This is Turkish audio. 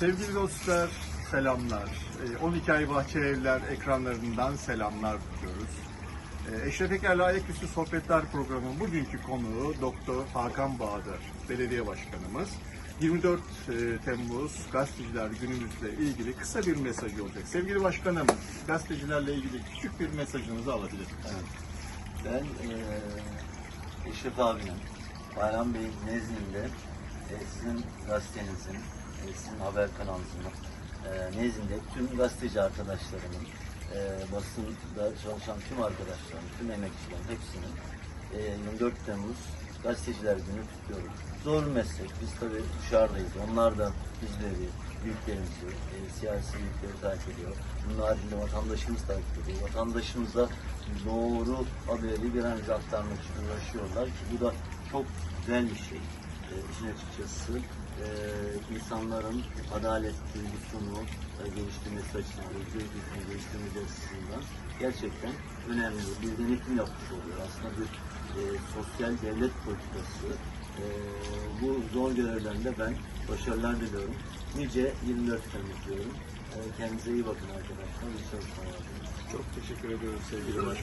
Sevgili dostlar, selamlar. Ee, 12 ay Bahçe Evler ekranlarından selamlar diliyoruz. Ee, Eşref Eker'le Ayaküstü Sohbetler programının bugünkü konuğu Doktor Hakan Bahadır, belediye başkanımız. 24 e, Temmuz Gazeteciler Günümüzle ilgili kısa bir mesajı olacak. Sevgili başkanım, gazetecilerle ilgili küçük bir mesajınızı alabilir miyim? Ben eee Eşref abinin, Bayram Bey'in nezdinde e, sizin gazetenizin, e, haber kanalınızın e, nezdinde tüm gazeteci arkadaşlarımın, e, basında çalışan tüm arkadaşlarım, tüm emekçilerin hepsinin e, 24 Temmuz Gazeteciler Günü kutluyorum. Zor meslek. Biz tabii dışarıdayız. Onlar da bizleri, büyüklerimizi, e, siyasi büyükleri takip ediyor. Bunun haricinde vatandaşımız takip ediyor. Vatandaşımıza doğru haberi bir an önce aktarmak için uğraşıyorlar ki bu da çok güzel bir şey. İşin açıkçası e, insanların adalet duygusunu e, geliştirmesi açısından, özgür duygusunu geliştirmesi açısından gerçekten önemli bir denetim yapmış oluyor. Aslında bir e, sosyal devlet politikası. E, bu zor görevlerinde ben başarılar diliyorum. Nice 24 Temmuz diyorum. E, kendinize iyi bakın arkadaşlar. İyi çalışmalar. Çok teşekkür ediyoruz sevgili.